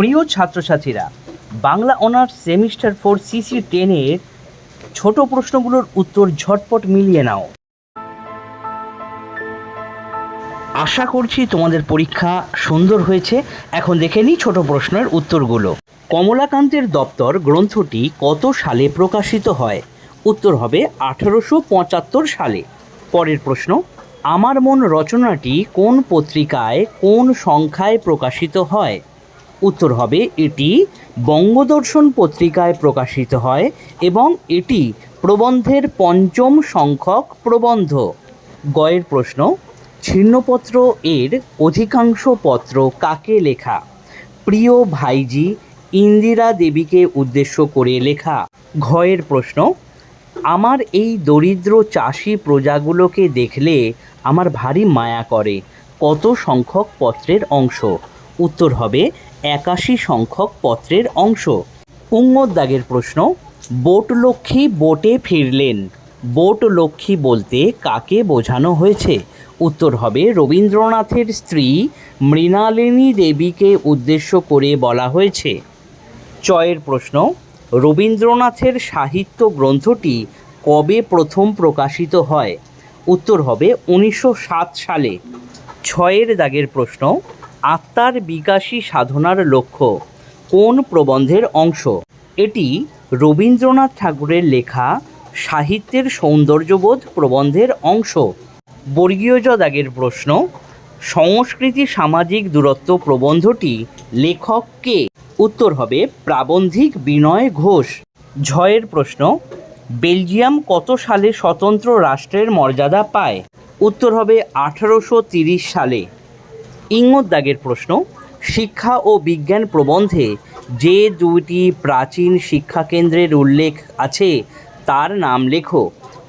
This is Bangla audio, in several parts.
প্রিয় ছাত্রছাত্রীরা, Bangla honours semester four CC টেনের ছোট প্রশ্নগুলোর উত্তর ঝটপট মিলিয়ে নাও। আশা করছি তোমাদের পরীক্ষা সুন্দর হয়েছে। এখন দেখে নিই ছোট প্রশ্নের উত্তরগুলো। কমলাকান্তের দপ্তর গ্রন্থটি কত সালে প্রকাশিত হয়? উত্তর হবে আঠারোশো পঁচাত্তর সালে। পরের প্রশ্ন, আমার মন রচনাটি কোন পত্রিকায় কোন সংখ্যায় প্রকাশিত হয়? উত্তর হবে এটি বঙ্গদর্শন পত্রিকায় প্রকাশিত হয় এবং এটি প্রবন্ধের পঞ্চম সংখ্যক প্রবন্ধ। গয়ের প্রশ্ন, ছিন্নপত্র এর অধিকাংশ পত্র কাকে লেখা? প্রিয় ভাইজি, ইন্দিরা দেবীকে উদ্দেশ্য করে লেখা। ঘয়ের প্রশ্ন, আমার এই দরিদ্র চাষি প্রজাগুলোকে দেখলে আমার ভারী মায়া করে, কত সংখ্যক পত্রের অংশ? উত্তর হবে একাশি সংখ্যক পত্রের অংশ। উঙ্গোদ্দাগের প্রশ্ন, বোট লক্ষ্মী বোটে ফিরলেন। বোট লক্ষ্মী বলতে কাকে বোঝানো হয়েছে? উত্তর হবে, রবীন্দ্রনাথের স্ত্রী মৃণালিনী দেবীকে উদ্দেশ্য করে বলা হয়েছে। চয়ের প্রশ্ন, রবীন্দ্রনাথের সাহিত্য গ্রন্থটি কবে প্রথম প্রকাশিত হয়? উত্তর হবে, উনিশশো সাত সালে। ছয়ের দাগের প্রশ্ন আত্মার বিকাশী সাধনার লক্ষ্য, কোন প্রবন্ধের অংশ? এটি রবীন্দ্রনাথ ঠাকুরের লেখা সাহিত্যের সৌন্দর্যবোধ প্রবন্ধের অংশ। বর্গীয় দাগের প্রশ্ন, সংস্কৃতি সামাজিক দূরত্ব প্রবন্ধটি লেখক কে? উত্তর হবে প্রাবন্ধিক বিনয় ঘোষ। ঝয়ের প্রশ্ন, বেলজিয়াম কত সালে স্বতন্ত্র রাষ্ট্রের মর্যাদা পায়? উত্তর হবে আঠারোশো তিরিশ সালে ইঙ্গোদ্দাগের প্রশ্ন, শিক্ষা ও বিজ্ঞান প্রবন্ধে যে দুইটি প্রাচীন শিক্ষাকেন্দ্রের উল্লেখ আছে, তার নাম লেখো।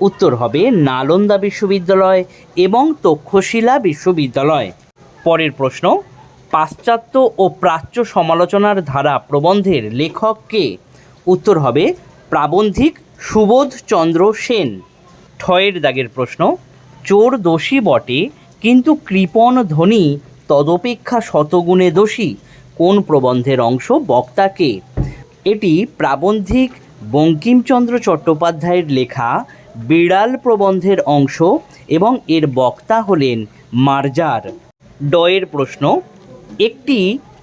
উত্তর হবে নালন্দা বিশ্ববিদ্যালয় এবং তক্ষশিলা বিশ্ববিদ্যালয়। পরের প্রশ্ন, পাশ্চাত্য ও প্রাচ্য সমালোচনার ধারা প্রবন্ধের লেখক কে? উত্তর হবে প্রাবন্ধিক সুবোধচন্দ্র সেন। ঠয়ের দাগের প্রশ্ন, চোর দোষী বটে, কিন্তু কৃপণ ধনী তদপেক্ষা শতগুণে দোষী কোন প্রবন্ধের অংশ বক্তাকে? এটি প্রাবন্ধিক বঙ্কিমচন্দ্র চট্টোপাধ্যায়ের লেখা বিড়াল প্রবন্ধের অংশ এবং এর বক্তা হলেন মার্জার। ডয়ের প্রশ্ন, একটি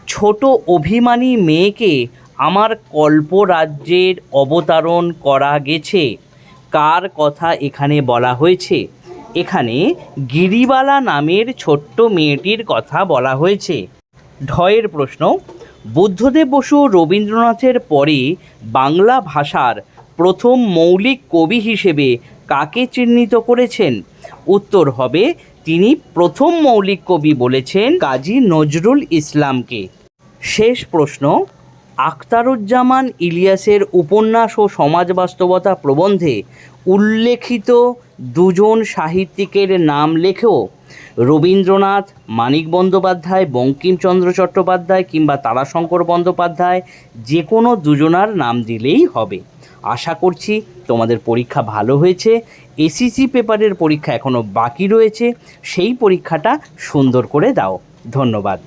ছোট অভিমানী মেয়েকে আমার কল্পরাজ্যের অবতারণ করা গেছে। কার কথা এখানে বলা হয়েছে? এখানে গিরিবালা নামের ছোট্ট মেয়েটির কথা বলা হয়েছে। ঢয়ের প্রশ্ন, বুদ্ধদেব বসু রবীন্দ্রনাথের পরে বাংলা ভাষার প্রথম মৌলিক কবি হিসেবে কাকে চিহ্নিত করেছেন? উত্তর হবে, তিনি প্রথম মৌলিক কবি বলেছেন কাজী নজরুল ইসলামকে। শেষ প্রশ্ন, আখতারুজ্জামান ইলিয়াসের উপন্যাস ও সমাজ বাস্তবতা প্রবন্ধে উল্লেখিত দুজন সাহিত্যিকের নাম লেখেও রবীন্দ্রনাথ, মানিক বন্দ্যোপাধ্যায়, বঙ্কিমচন্দ্র চট্টোপাধ্যায় কিংবা তারাশঙ্কর বন্দ্যোপাধ্যায় যে কোনো দুজনার নাম দিলেই হবে। আশা করছি তোমাদের পরীক্ষা ভালো হয়েছে। এসিসি পেপারের পরীক্ষা এখনও বাকি রয়েছে। সেই পরীক্ষাটা সুন্দর করে দাও। ধন্যবাদ।